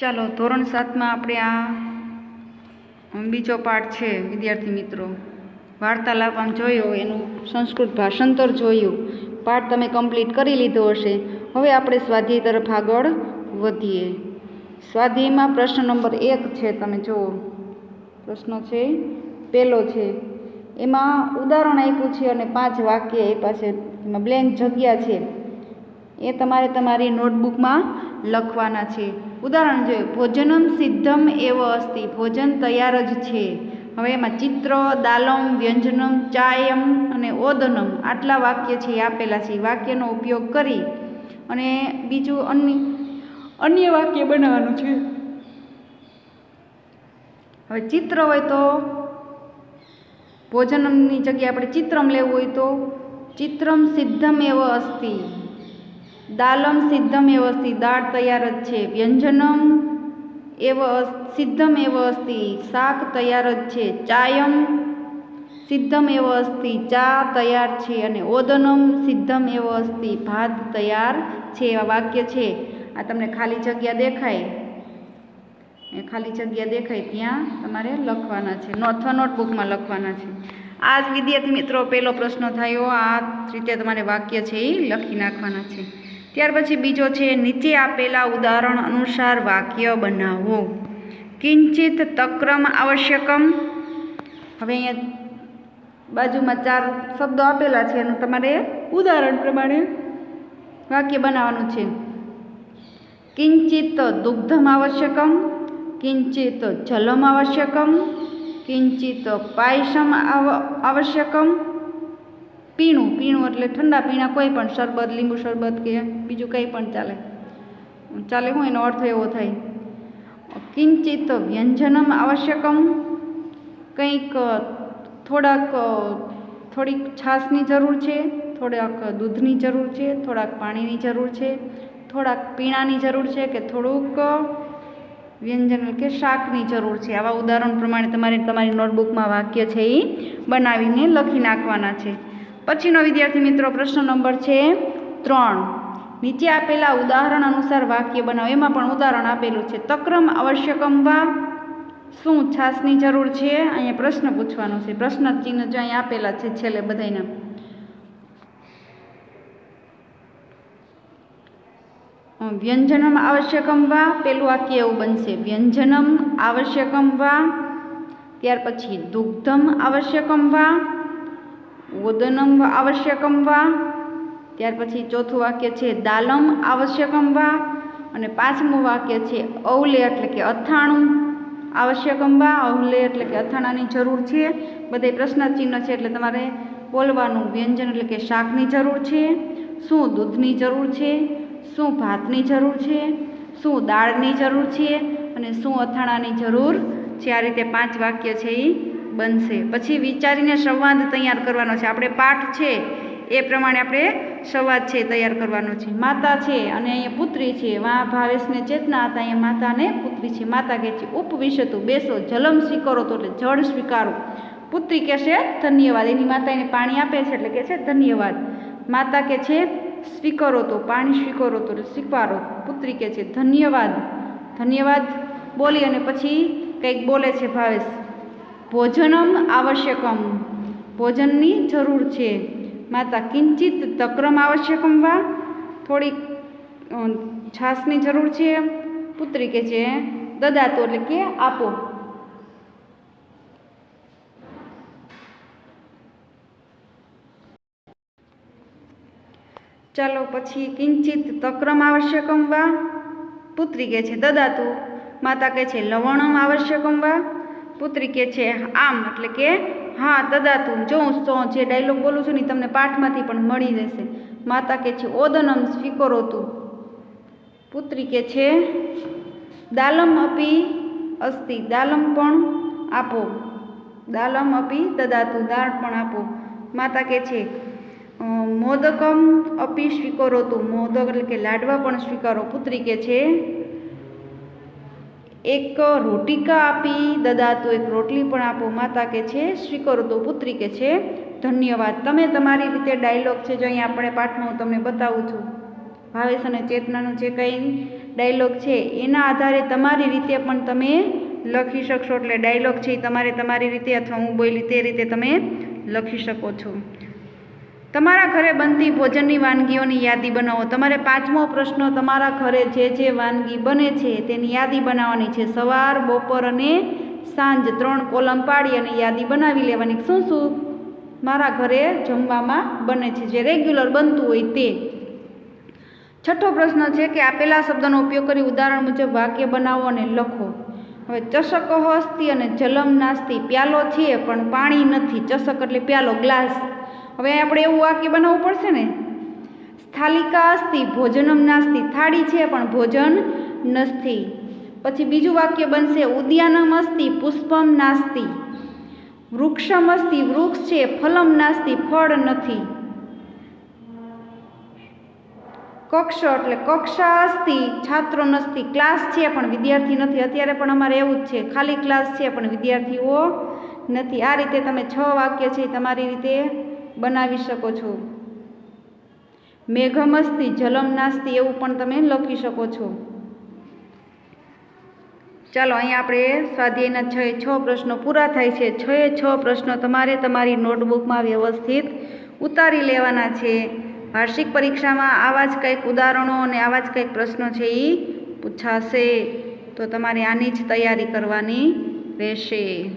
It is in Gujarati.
ચાલો, ધોરણ સાતમાં આપણે આ બીજો પાઠ છે, વિદ્યાર્થી મિત્રો. વાર્તાલાપ આમ જોયો, એનું સંસ્કૃત ભાષાંતર જોયું. પાઠ તમે કમ્પ્લીટ કરી લીધો હશે. હવે આપણે સ્વાધ્યાય તરફ આગળ વધીએ. સ્વાધ્યાયમાં પ્રશ્ન નંબર એક છે, તમે જુઓ. પ્રશ્ન છે, પહેલો છે, એમાં ઉદાહરણ આપ્યું છે અને પાંચ વાક્ય આપ્યા છે. એમાં બ્લેન્ક જગ્યા છે. એ તમારે તમારી નોટબુકમાં લખવાના છે. ઉદાહરણ જોઈએ, ભોજનમ સિદ્ધમ એવ અસ્તિ, ભોજન તૈયાર જ છે. હવે એમાં ચિત્ર, દાલમ, વ્યંજનમ, ચાયમ અને ઓદનમ આટલા વાક્ય છે આપેલા છે. વાક્યનો ઉપયોગ કરી અને બીજું અન્ય અન્ય વાક્ય બનાવવાનું છે. હવે ચિત્ર હોય તો ભોજનમની જગ્યાએ આપણે ચિત્રમ લેવું હોય તો ચિત્રમ સિદ્ધમ એવ અસ્તિ. દાલમ સિદ્ધમ એવ અસ્તિ, દાળ તૈયાર જ છે. વ્યંજનમ એવ સિદ્ધમ એવ અસ્તિ, શાક તૈયાર જ છે. ચાયમ સિદ્ધમ એવ અસ્તિ, ચા તૈયાર છે અને ઓદનમ સિદ્ધમ એવ અસ્તિ, ભાત તૈયાર છે એવા વાક્ય છે. આ તમને ખાલી જગ્યા દેખાય. ખાલી જગ્યા દેખાય ત્યાં તમારે લખવાના છે. નો અથવા નોટબુકમાં લખવાના છે. આ જ વિદ્યાર્થી મિત્રો પહેલો પ્રશ્ન થયો. આ રીતે તમારે વાક્ય છે એ લખી નાખવાના છે. ત્યાર પછી બીજો છે, નીચે આપેલા ઉદાહરણ અનુસાર વાક્ય બનાવો. કિંચિત તક્રમ આવશ્યકમ. હવે અહીંયા બાજુમાં ચાર શબ્દો આપેલા છે એનું તમારે ઉદાહરણ પ્રમાણે વાક્ય બનાવવાનું છે. કિંચિત દુગ્ધમ આવશ્યકમ, કિંચિત જલમ આવશ્યકમ, કિંચિત પાયસમ આવશ્યકમ પીણું પીણું એટલે ઠંડા પીણા કોઈ પણ, શરબત, લીંબુ શરબત કે બીજું કંઈ પણ ચાલે. ચાલે હું એનો અર્થ એવો થાય. કિંચિત વ્યંજનમ આવશ્યકમ. કંઈક થોડાક થોડીક છાશની જરૂર છે, થોડાક દૂધની જરૂર છે, થોડાક પાણીની જરૂર છે, થોડાક પીણાની જરૂર છે કે થોડુંક વ્યંજન કે શાકની જરૂર છે. આવા ઉદાહરણ પ્રમાણે તમારે તમારી નોટબુકમાં વાક્ય છે એ બનાવીને લખી નાખવાના છે. પછીનો વિદ્યાર્થી મિત્રો, પ્રશ્ન નંબર છે ત્રણ. નીચે આપેલા ઉદાહરણ અનુસાર વાક્ય બનાવો. એમાં પણ ઉદાહરણ આપેલું છે. તક્રમ આવશ્યકમ વા શું છાસની જરૂર છે? અહીંયા પ્રશ્ન પૂછવાનો છે. પ્રશ્ન ચિહ્ન જો અહીંયા આપેલા છે છેલ્લે બધાને વ્યંજનમ આવશ્યકમ વા પેલું વાક્ય એવું બનશે. વ્યંજનમ આવશ્યકમ વા ત્યાર પછી દુગ્ધમ આવશ્યકમ વા ઓદનમ આવશ્યકમ વા? ત્યાર પછી ચોથું વાક્ય છે દાલમ આવશ્યકમ વા? અને પાંચમું વાક્ય છે ઔલે એટલે કે અથાણું આવશ્યકમ વા? ઔલે એટલે કે અથાણાની જરૂર છે. બધે પ્રશ્ન ચિહ્ન છે એટલે તમારે બોલવાનું વ્યંજન એટલે કે શાકની જરૂર છે, શું દૂધની જરૂર છે, શું ભાતની જરૂર છે, શું દાળની જરૂર છે અને શું અથાણાની જરૂર છે. આ રીતે પાંચ વાક્ય છે એ બનશે. પછી વિચારીને સંવાદ તૈયાર કરવાનો છે. આપણે પાઠ છે, એ પ્રમાણે આપણે સંવાદ છે, તૈયાર કરવાનો છે. માતા છે અને અહીંયા પુત્રી છે. વા ભાવેશને ચેતના હતા, અહીંયા માતાને પુત્રી છે. માતા કહે છે, ઉપવિશતું, બેસો, જલમ સ્વીકારો તો એટલે જળ સ્વીકારો. પુત્રી કહેશે ધન્યવાદ. એની માતા એને પાણી આપે છે એટલે કહે છે, ધન્યવાદ. માતા કહે છે, સ્વીકારો તો, પાણી સ્વીકારો તો એટલે સ્વીકારો. પુત્રી કહે છે, ધન્યવાદ. ધન્યવાદ બોલી અને પછી કંઈક બોલે છે ભાવેશ. ભોજનમ આવશ્યકમ. ભોજનની જરૂર છે. માતા, કિંચિત તક્રમ આવશ્યકમ વા? થોડીક છાશની જરૂર છે. પુત્રી કે છે, દદાતો, એટલે કે આપો. ચાલો પછી, કિંચિત તક્રમ આવશ્યકમ વા? પુત્રી કે છે, દદાતુ. માતા કહે છે, લવણમ આવશ્યકમ વા? પુત્રી કે છે આમ, એટલે કે, હા દદાતુ જો હું તો જે ડાયલોગ બોલું છું ને તમને પાઠમાંથી પણ મળી રહેશે માતા કે છે, ઓદનમ સ્વીકરોતુ પુત્રી કે છે, દાલમ અપી અસ્તિ, દાલમ પણ આપો. દાલમ અપી દદાતું દાળ પણ આપો. માતા કે છે મોદકમ અપી સ્વીકારોતુ મોદક એટલે કે લાડવા પણ સ્વીકારો. પુત્રી કે છે એક રોટિકા આપી દદાતો એક રોટલી પણ આપો, માતા કે છે સ્વીકારો તો પુત્રી કે છે, ધન્યવાદ. તમે તમારી રીતે ડાયલોગ છે, જો અહીંયા આપણે પાઠમાં હું તમને બતાવું છું. ભાવેશ અને ચેતનાનું જે કંઈ ડાયલોગ છે, એના આધારે તમારી રીતે પણ તમે લખી શકશો. એટલે ડાયલોગ છે, એ તમારે તમારી રીતે અથવા હું બોલી તે રીતે તમે લખી શકો છો. તમારા ઘરે બનતી ભોજનની વાનગીઓની યાદી બનાવો. તમારે પાંચમો પ્રશ્ન તમારા ઘરે જે જે વાનગી બને છે તેની યાદી બનાવવાની છે. સવાર, બપોર અને સાંજ ત્રણ કોલમ પાડી અને યાદી બનાવી લેવાની. શું શું મારા ઘરે જમવામાં બને છે? જે રેગ્યુલર બનતું હોય તે. છઠ્ઠો પ્રશ્ન છે કે આપેલા શબ્દનો ઉપયોગ કરી ઉદાહરણ મુજબ વાક્ય બનાવો અને લખો. હવે ચષક હસ્તી અને જલમ નાસ્તી. પ્યાલો છે પણ પાણી નથી. ચષક એટલે પ્યાલો ગ્લાસ. હવે આપણે એવું વાક્ય બનાવવું પડશે ને? સ્થાલિકા અસ્તિ, ભોજનમ નાસ્તી. થાળી છે, પણ ભોજન નથી પછી બીજું વાક્ય બનશે, ઉદ્યાનમ અસ્તિ, પુષ્પમ નાસ્તી. વૃક્ષમ અસ્તિ, વૃક્ષ છે, ફલમ નાસ્તી, ફળ નથી. કક્ષ એટલે કક્ષા અસ્તિ છાત્રો નસ્તી. ક્લાસ છે, પણ વિદ્યાર્થી નથી. અત્યારે પણ અમારે એવું જ છે. ખાલી ક્લાસ છે, પણ વિદ્યાર્થીઓ નથી. આ રીતે તમે છ વાક્ય છે, તમારી રીતે બનાવી શકો છો. મેઘમસ્તી જલમ નાસ્તી એવું પણ તમે લખી શકો છો. ચાલો, અહીંયા આપણે સ્વાધ્યાયના છ છ પ્રશ્નો પૂરા થાય છે. છ છ પ્રશ્નો તમારે તમારી નોટબુકમાં વ્યવસ્થિત ઉતારી લેવાના છે. વાર્ષિક પરીક્ષામાં આવા જ કંઈક ઉદાહરણો અને આવા જ કંઈક પ્રશ્નો છે એ પૂછાશે. તો તમારે આની જ તૈયારી કરવાની રહેશે.